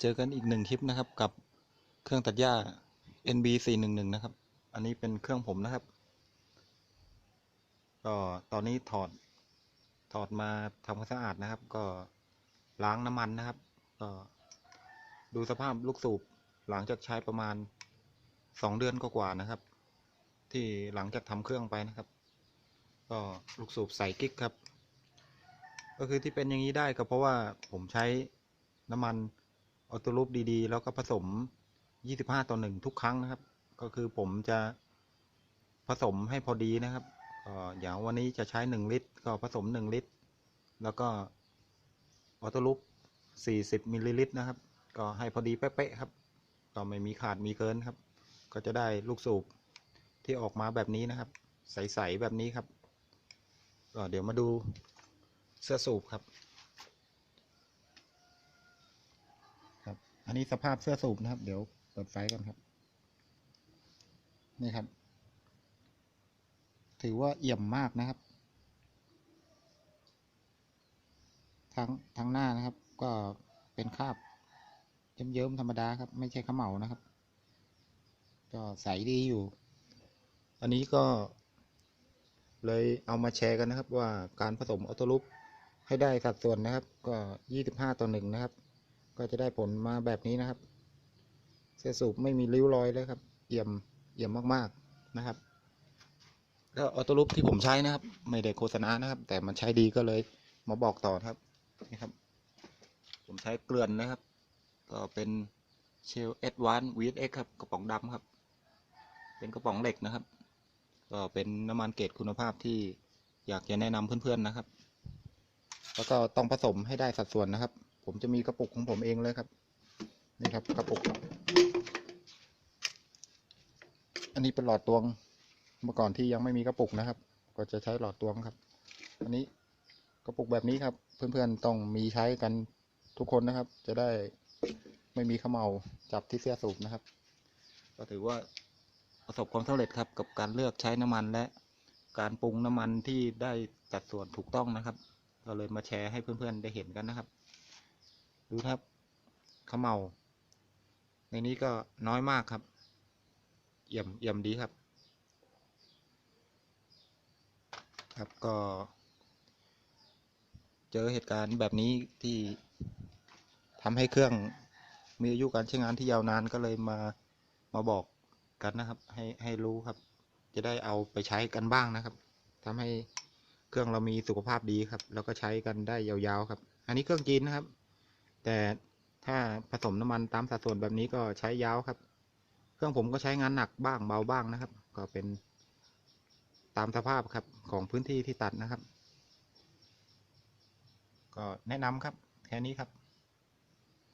เจอกันอีกหนึ่งคลิปนะครับ กับเครื่องตัดหญ้า NB 4 1 1นะครับ อันนี้เป็นเครื่องผมนะครับ ก็ตอนนี้ถอด ถอดมาทำความสะอาดนะครับ ก็ล้างน้ำมันนะครับ ก็ดูสภาพลูกสูบหลังจากใช้ประมาณสองเดือนกว่าๆนะครับ ที่หลังจากทำเครื่องไปนะครับ ก็ลูกสูบใส่กิ๊กครับ ก็คือที่เป็นอย่างนี้ได้ก็เพราะว่าผมใช้น้ำมัน ออโตรูปดีๆ แล้วก็ผสม 25 ต่อหนึ่งทุกครั้งนะครับ ก็คือผมจะผสมให้พอดีนะครับก็อย่างวันนี้จะใช้ 1 ลิตร ก็ผสม 1 ลิตร แล้วก็ออโตรูป40 มิลลิลิตรนะครับ ก็ให้พอดีเป๊ะๆครับ ก็ไม่มีขาดมีเกินครับ ก็จะได้ลูกสูบที่ออกมาแบบนี้นะครับ ใส ๆ แบบนี้ครับ ก็เดี๋ยวมาดูเสื้อสูบครับ ครับ อันนี้สภาพเสื้อสูบนะครับ เดี๋ยวเปิดไฟก่อนครับ นี่ครับ ถือว่าเอี่ยมมากนะครับ ทั้งทั้งหน้านะครับ ก็เป็นคราบเยิ้มๆธรรมดาครับ ไม่ใช่ขมเหลานะครับ ก็ใสดีอยู่ อันนี้ก็เลยเอามาแชร์กันนะครับว่าการผสมออโต้ลูปให้ได้สัดส่วนนะครับ ก็ 25 ต่อหนึ่งนะครับ ก็จะได้ผลมาแบบนี้นะครับ เสื้อสูบไม่มีริ้วรอยเลยครับ เอี่ยมเอี่ยมมากๆนะครับก็ออโต้ลูปที่ผมใช้นะครับ ไม่ได้โฆษณานะครับ แต่มันใช้ดีก็เลยมาบอกต่อครับนี่ครับ ผมใช้เกลือนนะครับ ก็เป็นเชลเอ็ดวานวีเอ็กครับกระป๋องดำครับ เป็นกระป๋องเหล็กนะครับ ก็เป็นน้ำมันเกรดคุณภาพที่อยากจะแนะนำเพื่อนๆนะครับ แล้วก็ต้องผสมให้ได้สัดส่วนนะครับ ผมจะมีกระปุกของผมเองเลยครับ นี่ครับกระปุก อันนี้เป็นหลอดตวงเมื่อก่อนที่ยังไม่มีกระปุกนะครับ ก็จะใช้หลอดตวงครับ อันนี้กระปุกแบบนี้ครับ เพื่อนๆต้องมีใช้กันทุกคนนะครับ จะได้ไม่มีขมเหลาจับที่เสื้อสูบนะครับ ก็ถือว่าประสบความสำเร็จครับกับการเลือกใช้น้ำมันและการปรุงน้ำมันที่ได้จัดส่วนถูกต้องนะครับก็เลยมาแชร์ให้เพื่อนๆได้เห็นกันนะครับ ดูครับเขมเหลาในนี้ก็น้อยมากครับเยี่ยมเยี่ยมดีครับ ครับก็ เจอเหตุการณ์แบบนี้ที่ทำให้เครื่องมีอายุการใช้งานที่ยาวนานก็เลยมามาบอกกันนะครับ ให้ให้รู้ครับ จะได้เอาไปใช้กันบ้างนะครับทำให้เครื่องเรามีสุขภาพดีครับ แล้วก็ใช้กันได้ยาวๆครับ อันนี้เครื่องจีนนะครับ แต่ถ้าผสมน้ำมันตามสัดส่วนแบบนี้ก็ใช้ยาวครับ เครื่องผมก็ใช้งานหนักบ้างเบาบ้างนะครับ ก็เป็นตามสภาพครับของพื้นที่ที่ตัดนะครับ ก็แนะนำครับ แค่นี้ครับ